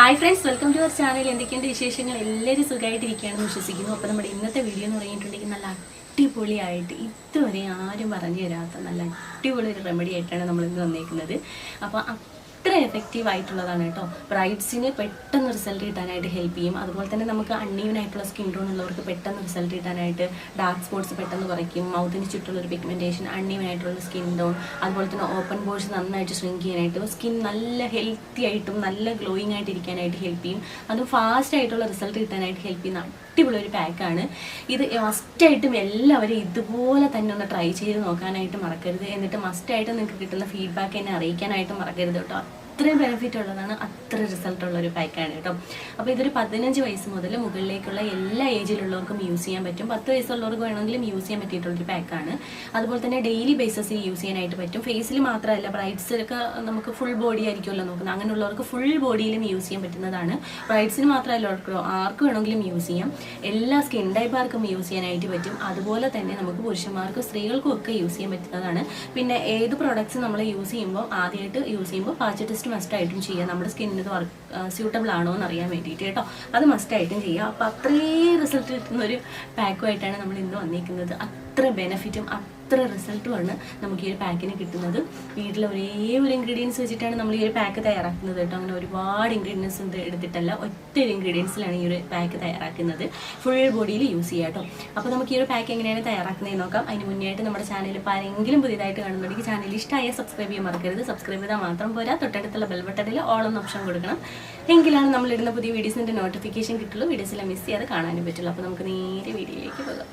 Hi friends welcome to our channel എന്തൊക്കെയുണ്ട് വിശേഷങ്ങൾ? എല്ലാവരും സുഖമായിട്ടിരിക്കുകയാണെന്ന് വിശ്വസിക്കുന്നു. അപ്പോൾ നമ്മുടെ ഇന്നത്തെ വീഡിയോ എന്ന് പറഞ്ഞിട്ടുണ്ടെങ്കിൽ നല്ല അടിപൊളിയായിട്ട് ഇതുവരെ ആരും പറഞ്ഞു തരാത്ത നല്ല അടിപൊളി ഒരു റെമഡി ആയിട്ടാണ് നമ്മൾ ഇന്ന് വന്നേക്കുന്നത്. അപ്പോൾ അത്ര എഫക്റ്റീവ് ആയിട്ടുള്ളതാണ് കേട്ടോ ബ്രൈഡ്സിന് പെട്ടെന്ന് റിസൾട്ട് കിട്ടാനായിട്ട് ഹെൽപ്പ് ചെയ്യും. അതുപോലെ തന്നെ നമുക്ക് അൺഈവൻ ആയിട്ടുള്ള സ്കിൻ ടോൺ ഉള്ളവർക്ക് പെട്ടെന്ന് റിസൾട്ട് കിട്ടാനായിട്ട് ഡാർക്ക് സ്പോട്ട്സ് പെട്ടെന്ന് കുറയ്ക്കും. മൗത്തിന് ചുറ്റുള്ള ഒരു പിഗ്മെന്റേഷൻ അൺഈവൻ ആയിട്ടുള്ള സ്കിൻ ടോൺ അതുപോലെ തന്നെ ഓപ്പൺ ബോഴ്സ് നന്നായിട്ട് ഷ്രിങ്ക് ചെയ്യാനായിട്ട് സ്കിൻ നല്ല ഹെൽത്തി ആയിട്ടും നല്ല ഗ്ലോയിങ് ആയിട്ട് ഇരിക്കാനായിട്ട് ഹെൽപ്പ് ചെയ്യും. അതും ഫാസ്റ്റ് ആയിട്ടുള്ള റിസൾട്ട് കിട്ടാനായിട്ട് ഹെൽപ്പ് ചെയ്യുന്ന അടിപൊളി ഒരു പാക്കാണ്. ഇത് മസ്റ്റായിട്ടും എല്ലാവരും ഇതുപോലെ തന്നെ ഒന്ന് ട്രൈ ചെയ്ത് നോക്കാനായിട്ട് മറക്കരുത്. എന്നിട്ട് മസ്റ്റായിട്ട് നിങ്ങൾക്ക് കിട്ടുന്ന ഫീഡ്ബാക്ക് എന്നെ അറിയിക്കാനായിട്ട് മറക്കരുത് കേട്ടോ. അത്രയും ബെനിഫിറ്റ് ഉള്ളതാണ് അത്ര റിസൾട്ട് ഉള്ള ഒരു പാക്കാണ് കേട്ടോ. അപ്പോൾ ഇതൊരു പതിനഞ്ച് വയസ്സ് മുതൽ മുകളിലേക്കുള്ള എല്ലാ ഏജിലുള്ളവർക്കും യൂസ് ചെയ്യാൻ പറ്റും. പത്ത് വയസ്സുള്ളവർക്ക് വേണമെങ്കിലും യൂസ് ചെയ്യാൻ പറ്റിയിട്ടുള്ളൊരു പാക്കാണ് അതുപോലെ തന്നെ ഡെയിലി ബേസിസിൽ യൂസ് ചെയ്യാനായിട്ട് പറ്റും. ഫേസിൽ മാത്രമല്ല ബ്രൈഡ്സിലൊക്കെ നമുക്ക് ഫുൾ ബോഡി ആയിരിക്കുമല്ലോ നോക്കുന്നത്. അങ്ങനെയുള്ളവർക്ക് ഫുൾ ബോഡിയിലും യൂസ് ചെയ്യാൻ പറ്റുന്നതാണ്. ബ്രൈഡ്സിന് മാത്രമല്ല ആർക്ക് വേണമെങ്കിലും യൂസ് ചെയ്യാം. എല്ലാ സ്കിൻ ടൈപ്പാർക്കും യൂസ് ചെയ്യാനായിട്ട് പറ്റും. അതുപോലെ തന്നെ നമുക്ക് പുരുഷന്മാർക്കും സ്ത്രീകൾക്കും ഒക്കെ യൂസ് ചെയ്യാൻ പറ്റുന്നതാണ്. പിന്നെ ഏത് പ്രൊഡക്ട്സ് നമ്മൾ യൂസ് ചെയ്യുമ്പോൾ ആദ്യമായിട്ട് യൂസ് ചെയ്യുമ്പോൾ പാച്ച് ടെസ്റ്റ് മസ്റ്റ് ചെയ്യാം. നമ്മുടെ സ്കിന്നിന് വർക്ക് സ്യൂട്ടബിൾ ആണോ എന്ന് അറിയാൻ വേണ്ടിയിട്ട് കേട്ടോ. അത് മസ്റ്റ് ആയിട്ടും ചെയ്യുക അപ്പോൾ അത്രയും റിസൾട്ട് കിട്ടുന്ന ഒരു പാക്കുമായിട്ടാണ് നമ്മൾ ഇന്ന് വന്നിരിക്കുന്നത് അത്ര ബെനിഫിറ്റും അത്ര റിസൾട്ടുമാണ് നമുക്ക് ഈ ഒരു പാക്കിന് കിട്ടുന്നത്. വീട്ടിലെ ഒരേ ഒരു ഇൻഗ്രീഡിയൻസ് വെച്ചിട്ടാണ് നമ്മൾ ഈ ഒരു പാക്ക് തയ്യാറാക്കുന്നത് കേട്ടോ. അങ്ങനെ ഒരുപാട് ഇൻഗ്രീഡിയൻസ് എടുത്തിട്ടല്ല. ഒറ്റ ഒരു ഇൻഗ്രീഡിയൻസിലാണ് ഈ ഒരു പാക്ക് തയ്യാറാക്കുന്നത്. ഫുൾ ബോഡിയിൽ യൂസ് ചെയ്യാം കേട്ടോ. അപ്പോൾ നമുക്ക് ഈ ഒരു പാക്ക് എങ്ങനെയാണ് തയ്യാറാക്കുന്നത് നോക്കാം. അതിന് മുന്നേ ആയിട്ട് നമ്മുടെ ചാനലിൽ ഇപ്പോൾ ആരെങ്കിലും പുതിയതായിട്ട് കാണുന്നുണ്ടെങ്കിൽ ചാനൽ ഇഷ്ടമായ സബ്സ്ക്രൈബ് ചെയ്യാൻ മറക്കരുത്. സബ്സ്ക്രൈബ് ചെയ്താൽ മാത്രം പോരാ. തൊട്ടടുത്തുള്ള ബെൽബട്ടണിൽ ഓൾ ഒന്ന് ഓപ്ഷൻ കൊടുക്കണം. എങ്കിലാണ് നമ്മൾ ഇടുന്ന പുതിയ വീഡിയോസിന്റെ നോട്ടിഫിക്കേഷൻ കിട്ടുള്ളൂ. വീഡിയോസിലെ മിസ് ചെയ്യാതെ കാണാനും പറ്റുള്ളൂ. അപ്പോൾ നമുക്ക് നേരെ വീഡിയോയിലേക്ക് പോകാം.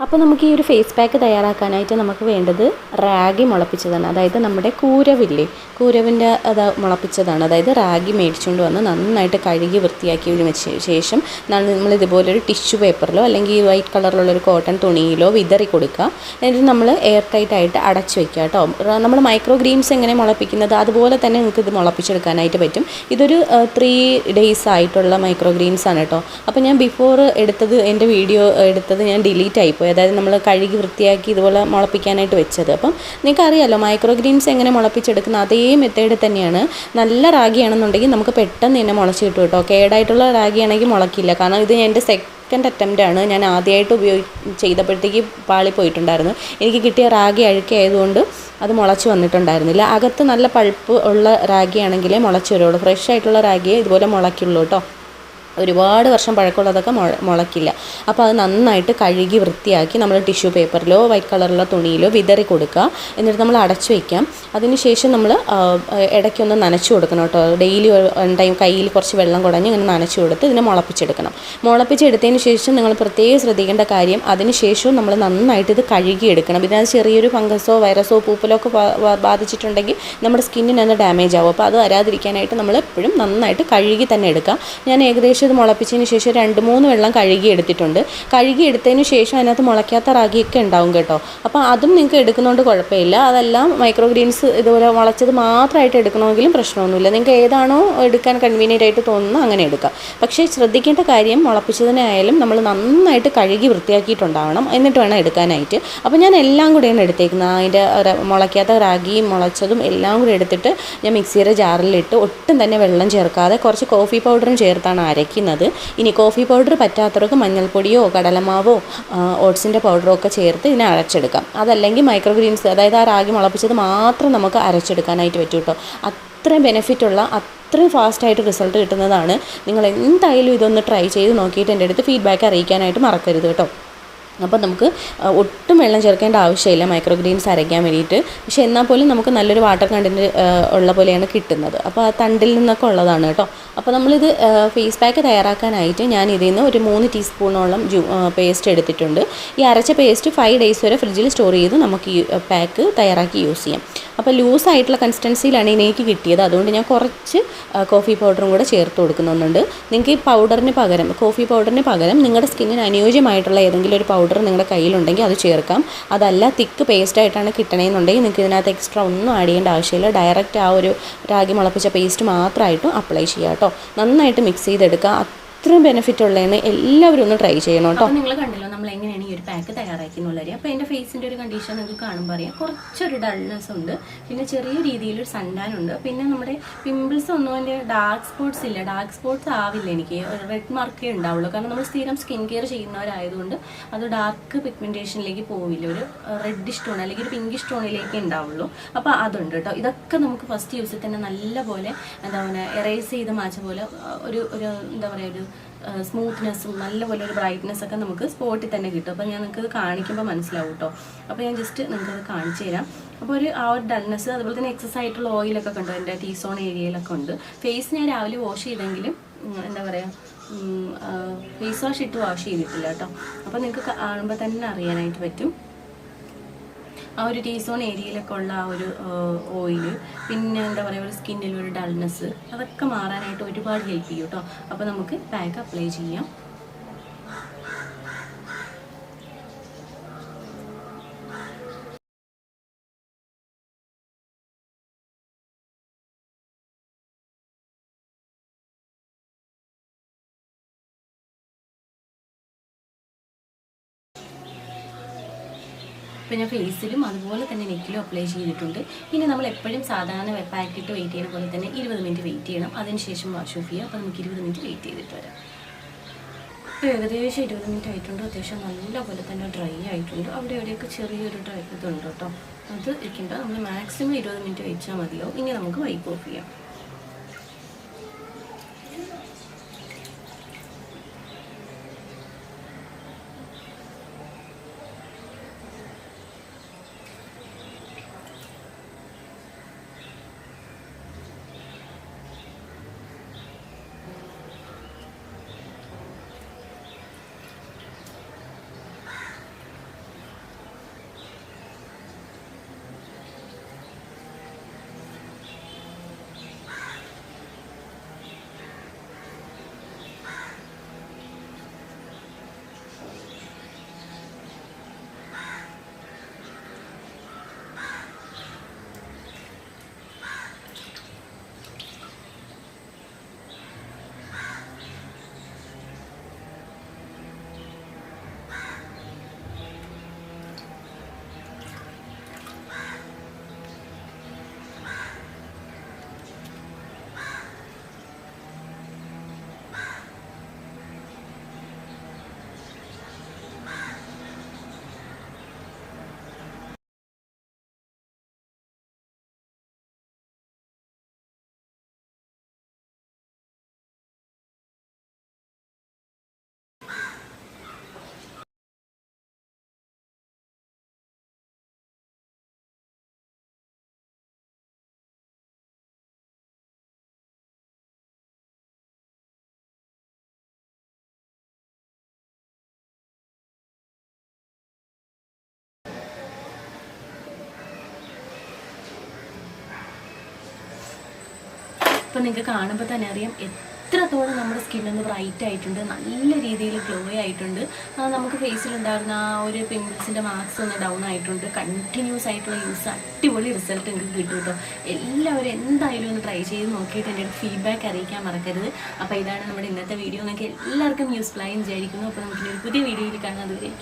അപ്പോൾ നമുക്ക് ഈ ഒരു ഫേസ് പാക്ക് തയ്യാറാക്കാനായിട്ട് നമുക്ക് വേണ്ടത് റാഗി മുളപ്പിച്ചതാണ്. അതായത് നമ്മുടെ കൂരവില്ലേ? കൂരവിന്റെ അത് മുളപ്പിച്ചതാണ്. അതായത് റാഗി മേടിച്ചുകൊണ്ട് വന്ന് നന്നായിട്ട് കഴുകി വൃത്തിയാക്കി വെച്ച ശേഷം നമ്മൾ ഇതുപോലൊരു ടിഷ്യൂ പേപ്പറിലോ അല്ലെങ്കിൽ വൈറ്റ് കളറിലുള്ള ഒരു കോട്ടൺ തുണിയിലോ വിതറി കൊടുക്കുക എന്നിട്ട് നമ്മൾ എയർ ടൈറ്റ് ആയിട്ട് അടച്ചു വെക്കുക കേട്ടോ. നമ്മൾ മൈക്രോ ഗ്രീൻസ് എങ്ങനെ മുളപ്പിക്കുന്നത്? അതുപോലെ തന്നെ നിങ്ങൾക്ക് ഇത് മുളപ്പിച്ചെടുക്കാനായിട്ട് പറ്റും. ഇതൊരു ത്രീ ഡേയ്സ് ആയിട്ടുള്ള മൈക്രോ ഗ്രീൻസ് ആണ് കേട്ടോ. അപ്പോൾ ഞാൻ ബിഫോർ എടുത്തത് എന്റെ വീഡിയോ എടുത്തത് ഞാൻ ഡിലീറ്റ് ആയിപ്പോയി അതായത് നമ്മൾ കഴുകി വൃത്തിയാക്കി ഇതുപോലെ മുളപ്പിക്കാനായിട്ട് വെച്ചത്. അപ്പം നിങ്ങൾക്ക് അറിയാലോ മൈക്രോ ഗ്രീൻസ് എങ്ങനെ മുളപ്പിച്ചെടുക്കുന്ന അതേ മെത്തേഡ് തന്നെയാണ്. നല്ല റാഗിയാണെന്നുണ്ടെങ്കിൽ നമുക്ക് പെട്ടെന്ന് തന്നെ മുളച്ച് കിട്ടും കേട്ടോ. കേടായിട്ടുള്ള റാഗിയാണെങ്കിൽ മുളക്കില്ല. കാരണം ഇത് എന്റെ സെക്കൻഡ് അറ്റംപ്റ്റ് ആണ്. ഞാൻ ആദ്യമായിട്ട് ഉപയോഗി ചെയ്തപ്പോഴത്തേക്ക് പാളി പോയിട്ടുണ്ടായിരുന്നു. എനിക്ക് കിട്ടിയ റാഗി അഴുക്കായതുകൊണ്ട് അത് മുളച്ച് വന്നിട്ടുണ്ടായിരുന്നില്ല. അകത്ത് നല്ല പഴുപ്പ് ഉള്ള റാഗിയാണെങ്കിലേ മുളച്ച് വരുള്ളൂ. ഫ്രഷ് ആയിട്ടുള്ള റാഗിയെ ഇതുപോലെ മുളയ്ക്കുള്ളൂ കേട്ടോ. ഒരുപാട് വർഷം പഴക്കമുള്ളതൊക്കെ മുള മുളയ്ക്കില്ല അപ്പോൾ അത് നന്നായിട്ട് കഴുകി വൃത്തിയാക്കി നമ്മൾ ടിഷ്യൂ പേപ്പറിലോ വൈറ്റ് കളറുള്ള തുണിയിലോ വിതറി കൊടുക്കുക. എന്നിട്ട് നമ്മൾ അടച്ചു വയ്ക്കാം അതിനുശേഷം നമ്മൾ ഇടയ്ക്കൊന്ന് നനച്ചു കൊടുക്കണം കേട്ടോ. ഡെയിലി ടൈം കയ്യിൽ കുറച്ച് വെള്ളം കുടഞ്ഞ് ഇങ്ങനെ നനച്ചു കൊടുത്ത് ഇതിനെ മുളപ്പിച്ചെടുക്കണം. മുളപ്പിച്ചെടുത്തതിന് ശേഷം നിങ്ങൾ പ്രത്യേകം ശ്രദ്ധിക്കേണ്ട കാര്യം അതിനുശേഷവും നമ്മൾ നന്നായിട്ട് ഇത് കഴുകിയെടുക്കണം. ഇതിനകത്ത് ചെറിയൊരു ഫംഗസോ വൈറസോ പൂപ്പലോ ഒക്കെ ബാധിച്ചിട്ടുണ്ടെങ്കിൽ നമ്മുടെ സ്കിന്നിന് ഡാമേജ് ആവും. അപ്പോൾ അത് വരാതിരിക്കാനായിട്ട് നമ്മൾ എപ്പോഴും നന്നായിട്ട് കഴുകി തന്നെ എടുക്കാം. ഞാൻ ഏകദേശം ഇത് മുളപ്പിച്ചതിന് ശേഷം രണ്ട് മൂന്ന് വെള്ളം കഴുകി എടുത്തിട്ടുണ്ട്. കഴുകി എടുത്തതിന് ശേഷം അതിനകത്ത് മുളയ്ക്കാത്ത റാഗിയൊക്കെ ഉണ്ടാവും കേട്ടോ. അപ്പോൾ അതും നിങ്ങൾക്ക് എടുക്കുന്നതുകൊണ്ട് കുഴപ്പമില്ല. അതെല്ലാം മൈക്രോ ഗ്രീൻസ് ഇതുപോലെ മുളച്ചത് മാത്രമായിട്ട് എടുക്കണമെങ്കിലും പ്രശ്നമൊന്നുമില്ല. നിങ്ങൾക്ക് ഏതാണോ എടുക്കാൻ കൺവീനിയന്റ് ആയിട്ട് തോന്നുന്നു അങ്ങനെ എടുക്കാം. പക്ഷേ ശ്രദ്ധിക്കേണ്ട കാര്യം മുളപ്പിച്ചതിനായാലും നമ്മൾ നന്നായിട്ട് കഴുകി വൃത്തിയാക്കിയിട്ടുണ്ടാവണം. എന്നിട്ട് വേണം എടുക്കാനായിട്ട്. അപ്പോൾ ഞാൻ എല്ലാം കൂടെയാണ് എടുത്തേക്കുന്നത്. അതിന്റെ മുളയ്ക്കാത്ത റാഗിയും മുളച്ചതും എല്ലാം കൂടി എടുത്തിട്ട് ഞാൻ മിക്സിയുടെ ജാറിലിട്ട് ഒട്ടും തന്നെ വെള്ളം ചേർക്കാതെ കുറച്ച് കോഫി പൗഡറും ചേർത്താണ് അരയ്ക്കുന്നത്. ഇനി കോഫി പൗഡർ പറ്റാത്തവർക്ക് മഞ്ഞൾപ്പൊടിയോ കടലമാവോ ഓട്സിന്റെ പൗഡറോ ഒക്കെ ചേർത്ത് ഇതിനെ അരച്ചെടുക്കാം. അതല്ലെങ്കിൽ മൈക്രോഗ്രീൻസ് അതായത് ആ റാഗി മുളപ്പിച്ചത് മാത്രം നമുക്ക് അരച്ചെടുക്കാനായിട്ട് പറ്റും കേട്ടോ അത്രയും ബെനിഫിറ്റുള്ള അത്രയും ഫാസ്റ്റായിട്ട് റിസൾട്ട് കിട്ടുന്നതാണ്. നിങ്ങൾ എന്തായാലും ഇതൊന്ന് ട്രൈ ചെയ്ത് നോക്കിയിട്ട് എന്റെ അടുത്ത് ഫീഡ്ബാക്ക് അറിയിക്കാനായിട്ട് മറക്കരുത് കേട്ടോ അപ്പോൾ നമുക്ക് ഒട്ടും വെള്ളം ചേർക്കേണ്ട ആവശ്യമില്ല. മൈക്രോ ഗ്രീൻസ് അരയ്ക്കാൻ വേണ്ടിയിട്ട്. പക്ഷേ എന്നാൽ പോലും നമുക്ക് നല്ലൊരു വാട്ടർ കണ്ടന്റ് ഉള്ള പോലെയാണ് കിട്ടുന്നത്. അപ്പോൾ ആ തണ്ടിൽ നിന്നൊക്കെ ഉള്ളതാണ് കേട്ടോ. അപ്പോൾ നമ്മളിത് ഫേസ് പാക്ക് തയ്യാറാക്കാനായിട്ട് ഞാൻ ഇതിൽ നിന്ന് ഒരു മൂന്ന് ടീസ്പൂണോളം ജൂ പേസ്റ്റ് എടുത്തിട്ടുണ്ട്. ഈ അരച്ച പേസ്റ്റ് ഫൈവ് ഡേയ്സ് വരെ ഫ്രിഡ്ജിൽ സ്റ്റോർ ചെയ്ത് നമുക്ക് ഈ പാക്ക് തയ്യാറാക്കി യൂസ് ചെയ്യാം. അപ്പോൾ ലൂസായിട്ടുള്ള കൺസിസ്റ്റൻസിയിലാണ് എനിക്ക് കിട്ടിയത്. അതുകൊണ്ട് ഞാൻ കുറച്ച് കോഫി പൗഡറും കൂടെ ചേർത്ത് കൊടുക്കുന്നുണ്ട്. നിങ്ങൾക്ക് ഈ പൗഡറിന് പകരം കോഫി പൗഡറിന് പകരം നിങ്ങളുടെ സ്കിന്നിന് അനുയോജ്യമായിട്ടുള്ള ഏതെങ്കിലും ഒരു പൗഡർ നിങ്ങളുടെ കയ്യിലുണ്ടെങ്കിൽ അത് ചേർക്കാം. അതല്ല തിക്ക് പേസ്റ്റായിട്ടാണ് കിട്ടണമെന്നുണ്ടെങ്കിൽ നിങ്ങൾക്ക് ഇതിനകത്ത് എക്സ്ട്രാ ഒന്നും ആഡ് ചെയ്യേണ്ട ആവശ്യമില്ല. ഡയറക്റ്റ് ആ ഒരു രാഗി മുളപ്പിച്ച പേസ്റ്റ് മാത്രമായിട്ടും അപ്ലൈ ചെയ്യാം കേട്ടോ നന്നായിട്ട് മിക്സ് ചെയ്തെടുക്കുക. അത്രയും ബെനിഫിറ്റ് ഉള്ളതെന്ന് എല്ലാവരും ഒന്ന് ട്രൈ ചെയ്യണം കേട്ടോ. നിങ്ങൾ കണ്ടല്ലോ നമ്മൾ എങ്ങനെയാണ് ഈ ഒരു പാക്ക് തയ്യാറാക്കിയെന്നുള്ളത് അപ്പോൾ എന്റെ ഫേസിന്റെ ഒരു കണ്ടീഷൻ നിങ്ങൾക്ക് കാണുമ്പോൾ അറിയാം. കുറച്ചൊരു ഡൾനെസ് ഉണ്ട്. പിന്നെ ചെറിയ രീതിയിലൊരു സൺടാൻ ഉണ്ട്. പിന്നെ നമ്മുടെ പിമ്പിൾസ് ഒന്നും എന്റെ ഡാർക്ക് സ്പോട്ട്സ് ഇല്ല. ഡാർക്ക് സ്പോട്ട്സ് ആവില്ല എനിക്ക്. റെഡ് മാർക്കേ ഉണ്ടാവുള്ളൂ. കാരണം നമ്മൾ സ്ഥിരം സ്കിൻ കെയർ ചെയ്യുന്നവരായതുകൊണ്ട് അത് ഡാർക്ക് പിഗ്മെന്റേഷനിലേക്ക് പോവില്ല. ഒരു റെഡിഷ് ടോൺ അല്ലെങ്കിൽ ഒരു പിങ്കിഷ് ടോണിലേക്ക് ഉണ്ടാവുള്ളൂ. അപ്പോൾ അതുണ്ട് കേട്ടോ. ഇതൊക്കെ നമുക്ക് ഫസ്റ്റ് യൂസിൽ തന്നെ നല്ലപോലെ എന്താ പറയുക എറേസ് ചെയ്ത് മാച്ച പോലെ ഒരു ഒരു എന്താ പറയുക ഒരു സ്മൂത്ത്നെസ്സും നല്ലപോലെ ഒരു ബ്രൈറ്റ്നെസ് ഒക്കെ നമുക്ക് സ്പോട്ടിൽ തന്നെ കിട്ടും. അപ്പോൾ ഞാൻ നിങ്ങൾക്ക് കാണിക്കുമ്പോൾ മനസ്സിലാവും കേട്ടോ അപ്പോൾ ഞാൻ ജസ്റ്റ് നിങ്ങൾക്കത് കാണിച്ചു തരാം. അപ്പോൾ ഒരു ആ ഒരു ഡൾനെസ് അതുപോലെ തന്നെ എക്സസ് ആയിട്ടുള്ള ഓയിലൊക്കെ കണ്ടോ? എന്റെ ടീ സോൺ ഏരിയയിലൊക്കെ ഉണ്ട്. ഫേസ് ഞാൻ രാവിലെ വാഷ് ചെയ്തെങ്കിലും എന്താ പറയുക ഫേസ് വാഷ് ഇട്ട് വാഷ് ചെയ്തിട്ടില്ല കേട്ടോ അപ്പോൾ നിങ്ങൾക്ക് കാണുമ്പോൾ തന്നെ അറിയാനായിട്ട് പറ്റും. ആ ഒരു ടീസോൺ ഏരിയയിലൊക്കെ ഉള്ള ആ ഒരു ഓയിൽ പിന്നെ എന്താ പറയുക ഒരു സ്കിന്നിൽ ഒരു ഡൾനെസ് അതൊക്കെ മാറാനായിട്ട് ഒരുപാട് ഹെൽപ്പ് ചെയ്യും കേട്ടോ അപ്പോൾ നമുക്ക് പാക്ക് അപ്ലൈ ചെയ്യാം. പിന്നെ ഫേസിലും അതുപോലെ തന്നെ നെക്കിലും അപ്ലൈ ചെയ്തിട്ടുണ്ട്. ഇനി നമ്മൾ എപ്പോഴും സാധാരണ പാക്കിട്ട് വെയിറ്റ് ചെയ്യുന്ന പോലെ തന്നെ ഇരുപത് മിനിറ്റ് വെയിറ്റ് ചെയ്യണം. അതിനുശേഷം വാഷ് ഓഫ് ചെയ്യുക അപ്പോൾ നമുക്ക് ഇരുപത് മിനിറ്റ് വെയിറ്റ് ചെയ്തിട്ട് വരാം. ഇപ്പോൾ ഏകദേശം ഇരുപത് മിനിറ്റ് ആയിട്ടുണ്ട്. അത്യാവശ്യം നല്ലപോലെ തന്നെ ഡ്രൈ ആയിട്ടുണ്ട്. അവിടെ എവിടെയൊക്കെ ചെറിയൊരു ഡ്രൈ ഇതുണ്ട് കേട്ടോ. അത് ഇരിക്കേണ്ട. നമ്മൾ മാക്സിമം ഇരുപത് മിനിറ്റ് വെച്ചാൽ മതിയാവും. ഇനി നമുക്ക് വൈപ്പ് ഓഫ് ചെയ്യാം. ഇപ്പം നിങ്ങൾക്ക് കാണുമ്പോൾ തന്നെ അറിയാം എത്രത്തോളം നമ്മുടെ സ്കിൻ ഒന്ന് ബ്രൈറ്റ് ആയിട്ടുണ്ട് നല്ല രീതിയിൽ ഗ്ലോ ആയിട്ടുണ്ട്. നമുക്ക് ഫേസിലുണ്ടായിരുന്ന ആ ഒരു പിമ്പിൾസിന്റെ മാർക്സ് ഒന്ന് ഡൗൺ ആയിട്ടുണ്ട്. കണ്ടിന്യൂസ് ആയിട്ടുള്ള യൂസ് അടിപൊളി റിസൾട്ട് നിങ്ങൾക്ക് കിട്ടും കേട്ടോ എല്ലാവരും എന്തായാലും ഒന്ന് ട്രൈ ചെയ്ത് നോക്കിയിട്ട് എന്റെ ഫീഡ്ബാക്ക് അറിയിക്കാൻ മറക്കരുത്. അപ്പോൾ ഇതാണ് നമ്മുടെ ഇന്നത്തെ വീഡിയോ നിങ്ങൾക്ക് എല്ലാവർക്കും യൂസ്ഫുൾ ആയി വിചാരിക്കുന്നു. അപ്പോൾ നമുക്ക് പുതിയ വീഡിയോയിൽ കാണാൻ അതുവരെ